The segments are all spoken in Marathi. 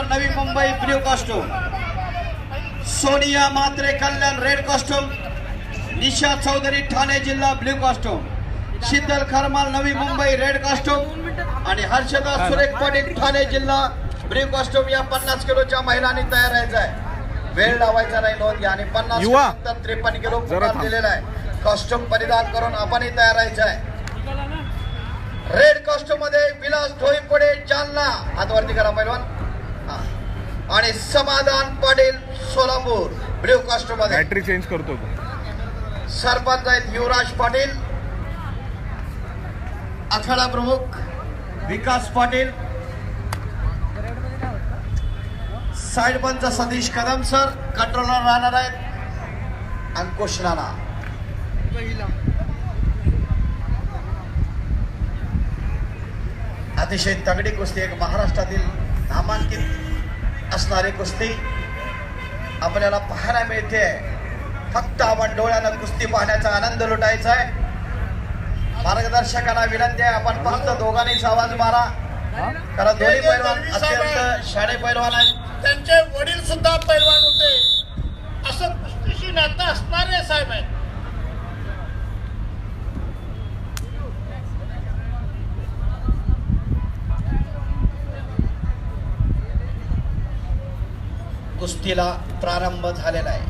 पैलवान Navi Mumbai blue costume Sonia Matre Kalyan red costume Nisha Chaudhari Thane जिल्हा blue costume Sheetal खरमाल Navi Mumbai red costume आणि हर्षदा सुरेख पाटील ठाणे जिल्हा ब्ल्यू कॉस्ट्यूम या पन्नास किलोच्या महिलांनी तयार राहायचं आहे वेळ लावायचा नाही नोंद घ्या. आणि पन्नास त्रेपन्न किलो. दिलेला आहे. कॉस्ट्यूम परिधान करून आपणही तयार राहायचं आहे रेड कॉस्ट्यूममध्ये विलास ढोईपुडे जालना. हातवरती करा पैलवान. आणि समाधान पाटील सोलापूर. ब्ल्यू कॉस्ट्यूममध्ये बॅटरी चेंज करतो सरपंच आहेत युवराज पाटील. आखाडा प्रमुख. विकास पाटील. साइड पंच सतीश कदम सर. कंट्रोलर राहणार आहेत. अंकुश राणा. अतिशय तगडी कुस्ती एक महाराष्ट्रातील नामांकित असणारी कुस्ती आपल्याला पाहायला मिळते. फक्त आपण डोळ्यानं कुस्ती पाहण्याचा आनंद लुटायचा आहे. मार्गदर्शकांना विनंती आहे आपण फक्त दोघांनीच आवाज मारा. कारण दोन्ही पैलवान अत्यंत शाळे पैलवान आहेत. त्यांचे वडील सुद्धा पैलवान होते असं कुस्तीशी नातं असणारे साहेब आहेत लढतीला प्रारंभ झालेला आहे.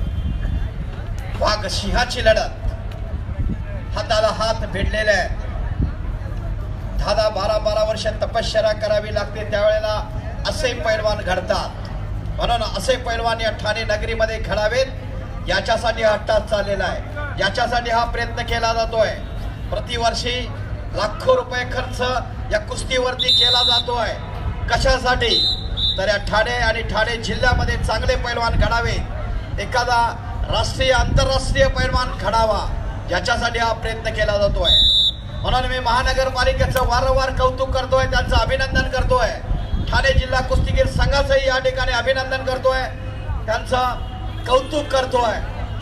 वाघ सिंहाची लढत. हाताला हात भिडलेले आहेत. दहा दहा बारा बारा वर्ष तपश्चर्या करावी लागते. त्यावेळेला असे पैलवान घडतात. म्हणून असे पैलवान या ठाणे नगरीमध्ये घडावेत. याच्यासाठी हा हट्टात चाललेला आहे. याच्यासाठी हा प्रयत्न केला जातोय. प्रतिवर्षी लाखो रुपये खर्च या कुस्तीवरती केला जातो आहे कशासाठी? तर या ठाणे आणि ठाणे जिल्ह्यामध्ये चांगले पैलवान घडावे. एखादा राष्ट्रीय आंतरराष्ट्रीय पैलवान घडावा याच्यासाठी हा प्रयत्न केला जातो आहे म्हणून मी महानगरपालिकेचं वारंवार कौतुक करतोय त्यांचं अभिनंदन करतोय. ठाणे जिल्हा कुस्तीगीर संघाचंही या ठिकाणी अभिनंदन करतोय. त्यांचं कौतुक करतोय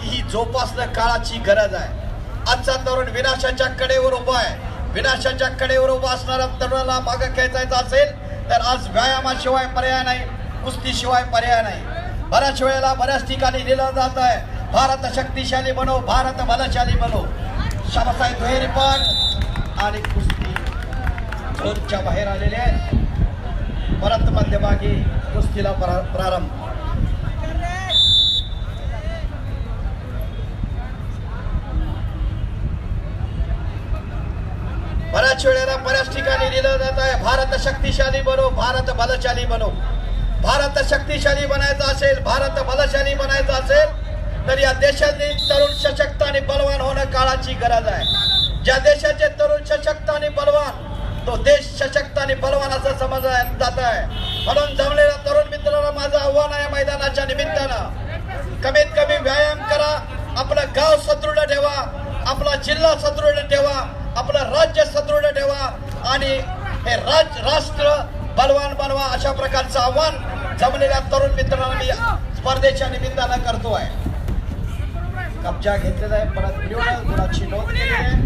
की ही जोपासणं काळाची गरज आहे. आजचा तरुण विनाशाच्या कडेवर उभा आहे. विनाशाच्या कडेवर उभा असणाऱ्या तरुणाला मागं खेचायचं असेल तर आज व्यायामाशिवाय पर्याय नाही कुस्तीशिवाय पर्याय नाही. बऱ्याच वेळेला बऱ्याच ठिकाणी लिहिलं जात आहे भारत शक्तिशाली बनो भारत बलशाली बनो. शाबासाहेब दुहेरी पण. आणि कुस्ती झोनच्या बाहेर आलेले आहेत परत मध्यभागी कुस्तीला प्रारंभ. बऱ्याच वेळेला बऱ्याच ठिकाणी लिहिलं जात आहे भारत शक्तिशाली बनो भारत बलशाली बनो. भारत शक्तिशाली बनायचं असेल भारत बलशाली बनायचं असेल तर या देशातील तरुण सशक्त आणि बलवान होणं काळाची गरज आहे. ज्या देशाचे तरुण सशक्त आणि बलवान तो देश सशक्त आणि बलवान असं समजला जात आहे. म्हणून जमलेला तरुण राज राष्ट्र बलवान बनवा अशा प्रकारचं आव्हान जमलेल्या तरुण मित्रांना मी स्पर्धेच्या निमित्तानं आहे कब्जा घेतलेला आहे परत मिळवणं गुणाची नोंद केली आहे.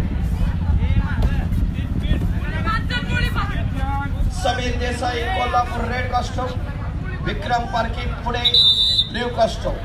Sameer Desai Kolhapur red costume Vikram parking Pune blue costume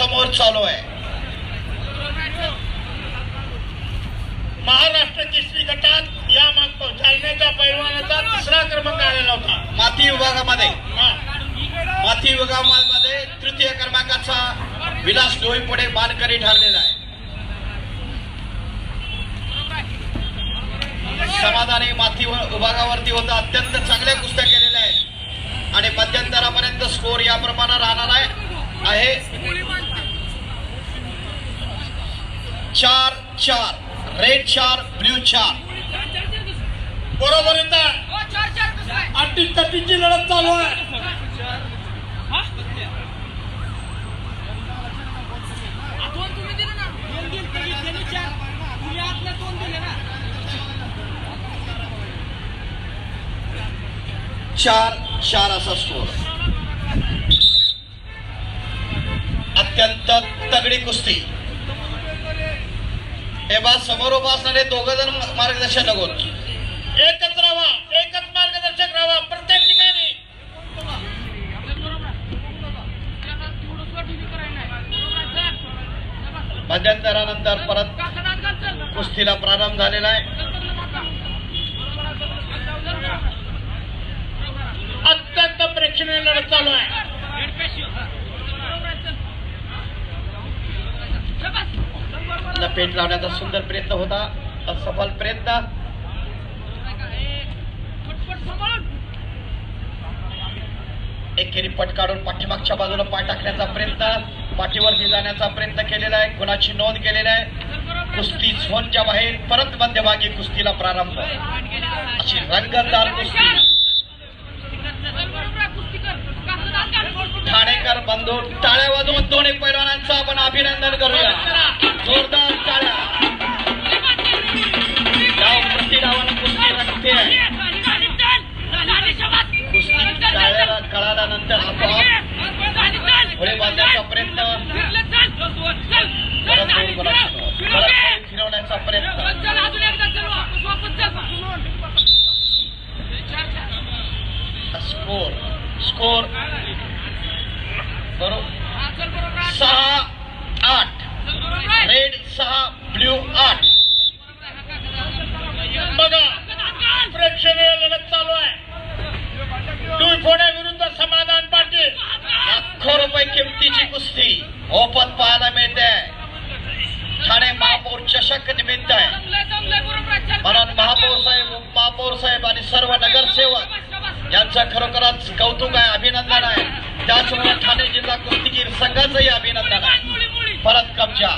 समोर चालू आहे. महाराष्ट्र केसरी गटात या मागतो जालन्याच्या पैलवानाचा तिसरा क्रमांक आलेला होता. माती विभागामध्ये. माती विभागामध्ये तृतीय क्रमांकाचा विलास डोईपुढे मानकरी ठरलेला आहे. समाधानी माती विभागावरती होता. अत्यंत चांगल्या कुस्त्या केलेल्या आहेत. आणि मध्यंतरापर्यंत स्कोर या प्रमाणात राहणार आहे. हो, चार चार कसं आहे? अटी तटीची लढत चालू आहे. हा? चार. चार चार असा स्कोर अत्यंत तगडी कुस्ती. हे बा समोर उभा असणारे दोघ जण मार्गदर्शन नको एकच राहा एकच मार्गदर्शक राहा प्रत्येक ठिकाणी. मध्यंतरानंतर परत कुस्तीला प्रारंभ झालेला आहे. आहे. अत्यंत प्रेक्षणीय लढत चालू आहे. हेड लपेट लावण्याचा सुंदर प्रयत्न होता. असफल प्रयत्न. एकेरी पट काढून पाठीमागच्या बाजूला पाय टाकण्याचा प्रयत्न. पाठीवरती जाण्याचा प्रयत्न केलेला आहे. गुणाची नोंद केलेली आहे? कुस्ती झोनच्या बाहेर परत मध्यभागी कुस्तीला प्रारंभ. अशी रंगतदार कुस्ती. ठाणेकर बंधू टाळ्या वाजवून दोन्ही पैलवानांचं आपण अभिनंदन करूया. संघाचंही अभिनंदन आहे. परत कब्जा.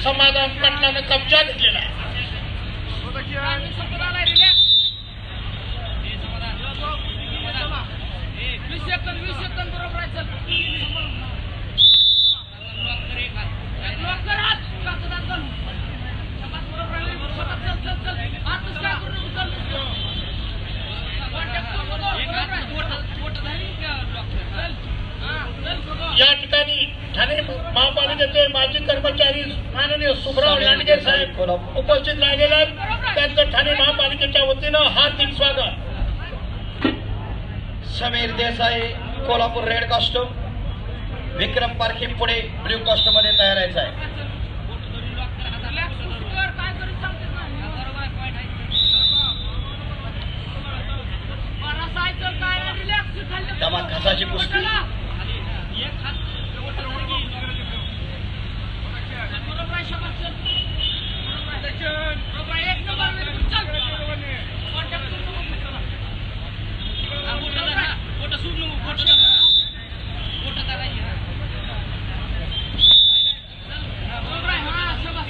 समाधान पाटलानं कब्जा घेतलेला आहे आम्ही समोर आलाय, relax. हे समाधान. समाधान. हे, वीस सेकंद, वीस सेकंद, बरोबर आहे, चल. एक lock कर हात. काका दात घाल. शाबास, बरोबर आहे. शाबास, चल, चल, चल. हातच काय करू नको, चल. Contact करू नको, बरोबर आहे. चल. हा, चल, बघा. या ठिकाणी ठाणे महापालिकेचे माजी कर्मचारी माननीय सुभराव लांडगे साहेब उपस्थित राहिलेले आहेत. त्यांचं ठाणे महापालिकेच्या वतीनं हार्दिक स्वागत. Sameer Desai Kolhapur red costume. Vikram Parkhi Pune blue कॉस्ट्युममध्ये तयार व्हायचं आहे कुस्ती कर, काय करीत सांगतेस ना. बराचसा आहे, चल, काय आहे, relax, खाली दमा घासाची कुस्ती. एक हात. बरोबर आहे, शाबास, चल. बरोबर आहे. बरोबर आहे, एक नंबरमध्ये, चल. Contact करू नको, चला. हा, बोटं धरा. बोटं सोड नको, बोटं धरा. बोटं धरा, हे. चल. बरोबर आहे, हा, शाबास.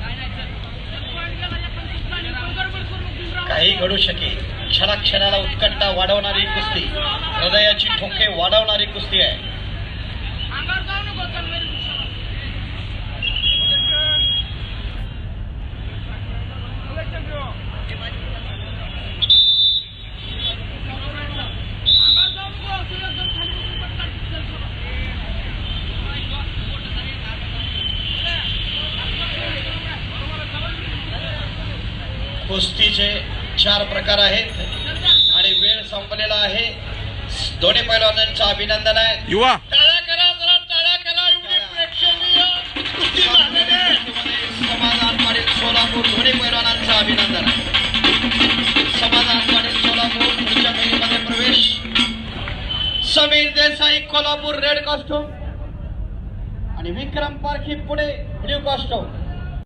नाही, नाही, चल. चल, point गेला, एखादी ठिकाणी पण गडबड करू नको, दुसरा काही घडू शकेल. क्षणाक्षणाला उत्कंठा वाढवणारी कुस्ती हृदयाची ठोके वाढवणारी कुस्ती आहे. कुस्तीचे चार प्रकार आहेत आणि वेळ संपलेला आहे. दोन्ही पैलवानांचं अभिनंदन आहे. युवा. टाळ्या करा जरा टाळ्या करा. एवढी प्रेक्षणीय कुस्ती झालेली आहे समाधान पाटील सोलापूर दोन्ही पैलवानांचं अभिनंदन. आहे समाधान पाटील सोलापूर पुढच्या फेरीमध्ये प्रवेश. Sameer Desai Kolhapur red costume. आणि विक्रम पारखी पुणे ब्ल्यू कॉस्ट्युम.